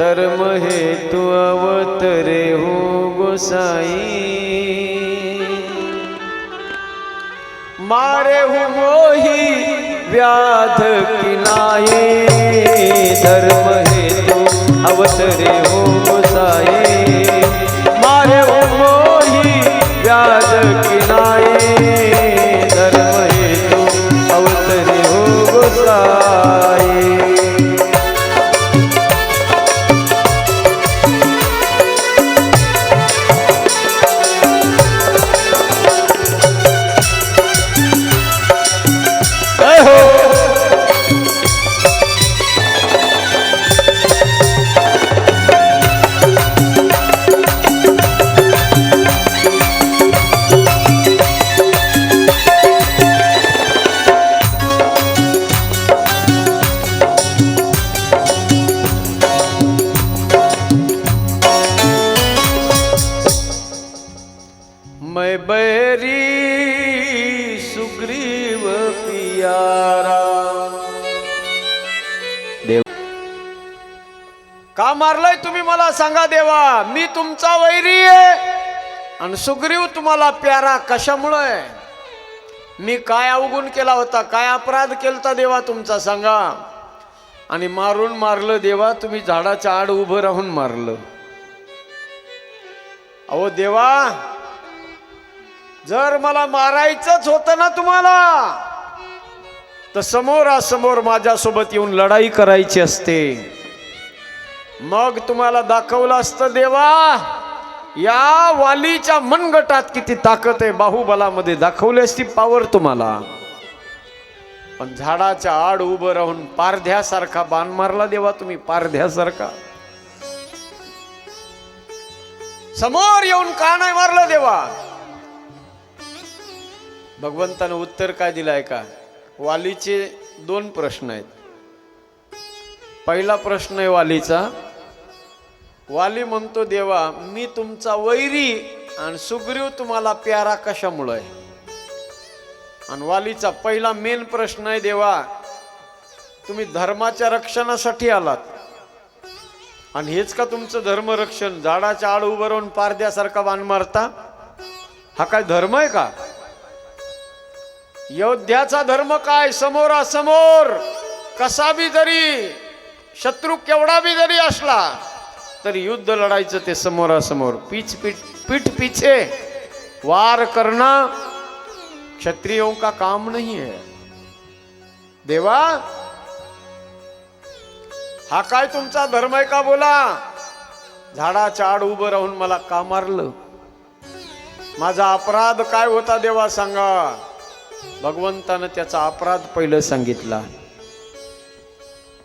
धर्म हे तू अवतरे हो गोसाई। मारे हु मोही व्याध किनाये। धर्म हेतु अवतरे हो गोसाई। देव का मारलंय तुम्ही मला सांगा देवा? मी तुमचा वैरी आहे. आणि सुग्रीव तुम्हाला प्यारा कशामुळे मी काय अवगुण केला होता काय अपराध केलता देवा तुमचा सांगा. आणि मारून मारलं देवा तुम्ही झाडाच्या आड उभं राहून मारलं. अहो देवा जर मला मारायचंच होतं ना तुम्हाला तर समोरासमोर माझ्यासोबत येऊन लढाई करायची असते. मग तुम्हाला दाखवलं असतं देवा या वालीच्या मनगटात किती ताकद आहे. बाहुबलामध्ये दाखवली असती पावर तुम्हाला. पण झाडाच्या आड उभं राहून पारध्यासारखा बाण मारला देवा तुम्ही पारध्यासारखा. समोर येऊन का नाही मारलं देवा? भगवंतानं उत्तर काय दिलं आहे का? वालीचे दोन प्रश्न आहेत. पहिला प्रश्न आहे वालीचा. वाली म्हणतो देवा मी तुमचा वैरी आणि सुग्रीव तुम्हाला प्यारा कशामुळं आहे? आणि वालीचा पहिला मेन प्रश्न आहे देवा तुम्ही धर्माच्या रक्षणासाठी आलात. आणि हेच का तुमचं धर्मरक्षण? झाडाच्या आड उभं राहून पारद्यासारखा बाण मारता? हा काय धर्म आहे का? योद्ध्याचा धर्म काय? समोरासमोर. कसा बी जरी शत्रू केवढा बी जरी असला तरी युद्ध लढायचं ते समोरासमोर. पीच पीठ पीठ पीछे. वार करना क्षत्रियों का काम नहीं है देवा हा काय तुमचा धर्म आहे का बोला? झाडाच्या आड उभं राहून मला का मारलं? माझा अपराध काय होता देवा सांगा. भगवंतानं त्याचा अपराध पहिलं सांगितला.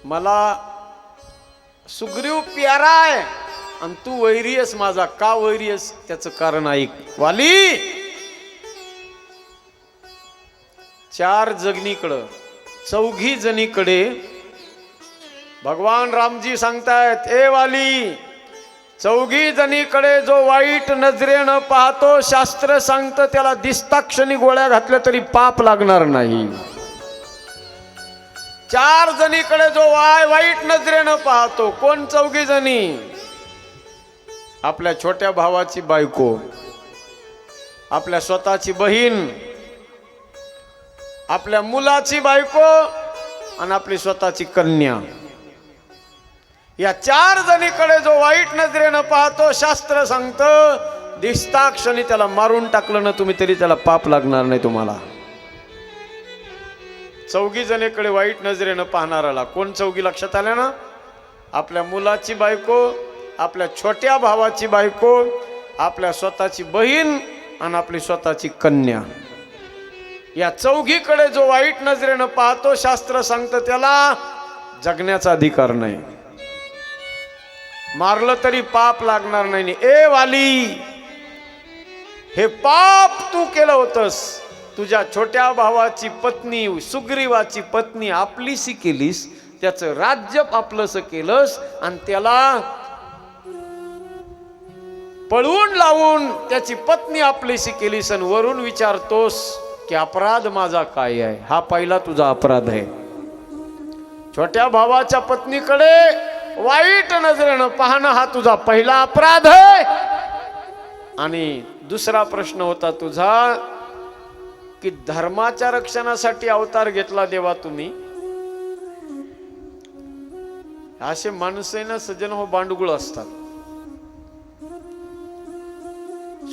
मला सुग्रीव प्यारा आहे आणि तू वैरीयस माझा का वैरीयस? त्याचं कारण ऐक. वाली! चार जगणीकडं चौघी जणीकडे भगवान रामजी सांगतायत ए वाली चौघी जणीकडे जो वाईट नजरेनं पाहतो शास्त्र सांगतं त्याला दिसताक्षणी गोळ्या घातल्या तरी पाप लागणार नाही. चार जणीकडे जो वाय वाईट नजरेनं पाहतो कोण चौघी जणी? आपल्या छोट्या भावाची बायको आपल्या स्वतःची बहीण आपल्या मुलाची बायको आणि आपली स्वतःची कन्या. या चार जणीकडे जो वाईट नजरेनं पाहतो शास्त्र सांगतं दिसता क्षणी त्याला मारून टाकलं ना तुम्ही तरी त्याला पाप लागणार नाही तुम्हाला. चौघी जणीकडे वाईट नजरेनं पाहणाराला कोण चौघी लक्षात आल्या ना? आपल्या मुलाची बायको आपल्या छोट्या भावाची बायको आपल्या स्वतःची बहीण आणि आपली स्वतःची कन्या. या चौघीकडे जो वाईट नजरेनं पाहतो शास्त्र सांगतं त्याला जगण्याचा अधिकार नाही. मारलं तरी पाप लागणार नाही. ए वाली हे पाप तू केलं होतंस. तुझ्या छोट्या भावाची पत्नी सुग्रीवाची पत्नी आपलीशी केलीस त्याचं राज्य आपलंस केलंस आणि त्याला पळवून लावून त्याची पत्नी आपलीशी केलीस आणि वरून विचारतोस की अपराध माझा काय आहे? हा पहिला तुझा अपराध आहे. छोट्या भावाच्या पत्नीकडे वाईट नजरेनं पाहणं हा तुझा पहिला अपराध आहे. आणि दुसरा प्रश्न होता तुझा की धर्माच्या रक्षणासाठी अवतार घेतला देवा तुम्ही. असे माणसेनं ना सज्जन हो बांडगुळ असतात.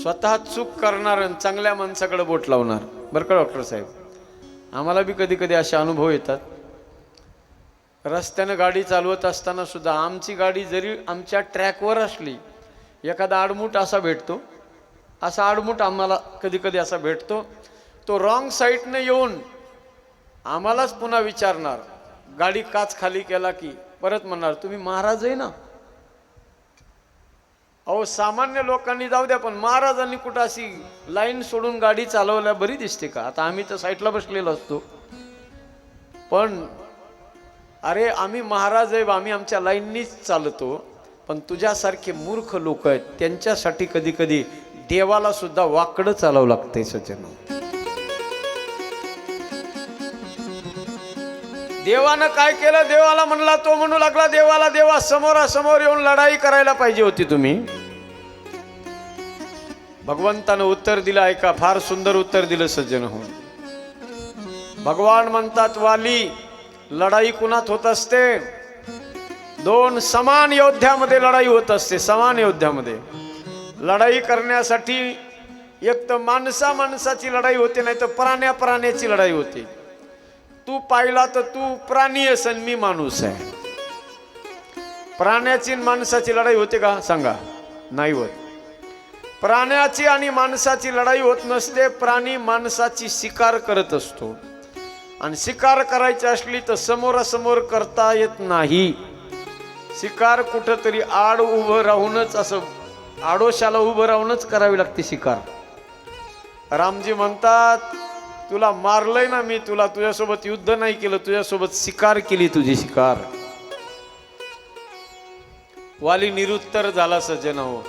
स्वतः चूक करणार आणि चांगल्या माणसाकडे बोट लावणार. बरं का डॉक्टर साहेब? आम्हाला बी कधी कधी असे अनुभव येतात. रस्त्यानं गाडी चालवत असताना सुद्धा आमची गाडी जरी आमच्या ट्रॅकवर असली एखादा आडमूट असा भेटतो. असा आडमूट आम्हाला कधी कधी असा भेटतो. तो रॉंग साईडनं येऊन आम्हालाच पुन्हा विचारणार गाडी काच खाली केला की? परत म्हणणार तुम्ही महाराज आहे ना? अहो सामान्य लोकांनी जाऊ द्या पण महाराजांनी कुठं अशी लाईन सोडून गाडी चालवल्या बरी दिसते का? आता आम्ही तर साईडला बसलेलो असतो. पण अरे आम्ही महाराज आहे आम्ही आमच्या लाईननीच चालतो. पण तुझ्यासारखे मूर्ख लोक आहेत त्यांच्यासाठी कधी कधी देवाला सुद्धा वाकडं चालावं लागतंय सज्जन. देवानं काय केलं? देवाला म्हणला तो म्हणू लागला देवाला देवा समोरासमोर येऊन लढाई करायला पाहिजे होती तुम्ही. भगवंतानं उत्तर दिलं ऐका फार सुंदर उत्तर दिलं सज्जन. हो भगवान म्हणतात वाली लढाई कुणात होत असते? दोन समान योद्ध्यामध्ये लढाई होत असते समान योद्ध्यामध्ये. लढाई करण्यासाठी एक तर माणसा माणसाची लढाई होते नाही तर प्राण्या प्राण्याची लढाई होते. तू पाहिला तर तू प्राणी असन मी माणूस आहे. प्राण्याची माणसाची लढाई होते का? सांगा. नाही होत. प्राण्याची आणि माणसाची लढाई होत नसते प्राणी माणसाची शिकार करत असतो. आणि शिकार करायची असली तर समोरासमोर करता येत नाही. शिकार कुठंतरी आड उभं राहूनच असं आडोशाला उभं राहूनच करावी लागते शिकार. रामजी म्हणतात तुला मारलंय ना मी तुला तुझ्यासोबत युद्ध नाही केलं तुझ्यासोबत शिकार केली तुझी शिकार. वाली निरुत्तर झाला सज्जन हो